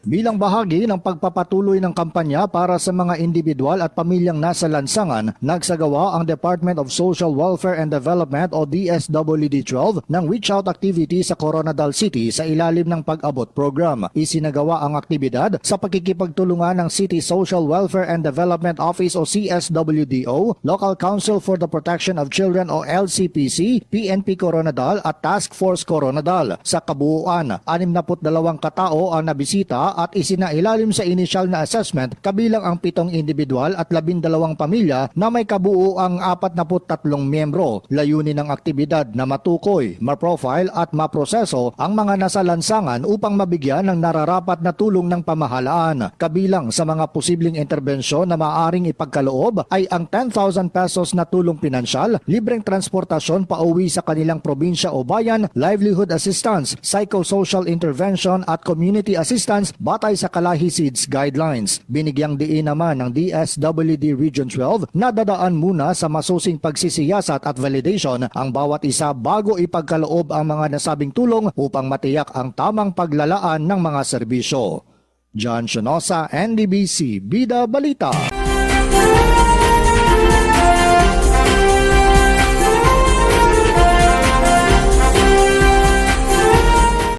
Bilang bahagi ng pagpapatuloy ng kampanya para sa mga individual at pamilyang nasa lansangan, nagsagawa ang Department of Social Welfare and Development o DSWD-12 ng reach out activity sa Coronadal City sa ilalim ng pag-abot program. Isinagawa ang aktibidad sa pakikipagtulungan ng City Social Welfare and Development Office o CSWDO, Local Council for the Protection of Children o LCPC, PNP Coronadal at Task Force Coronadal. Sa kabuuan, 62 katao ang nabisita at isinailalim sa initial na assessment kabilang ang pitong individual at 12 pamilya na may kabuuang 43 miyembro. Layunin ng aktibidad na matukoy, ma-profile at maproseso ang mga nasa lansangan upang mabigyan ng nararapat na tulong ng pamahalaan. Kabilang sa mga posibleng interbensyon na maaring ipagkaloob ay ang 10,000 pesos na tulong pinansyal, libreng transportasyon pauwi sa kanilang probinsya o bayan, livelihood assistance, psychosocial intervention at community assistance batay sa Kalahi guidelines. Binigyang diin naman ng DSWD Region 12 na dadaan muna sa masusing pagsisiyasat at validation ang bawat isa bago ipagkaloob ang mga nasabing tulong upang matiyak ang tamang paglalaan ng mga serbisyo. John Shonosa, NDBC, Bida Balita.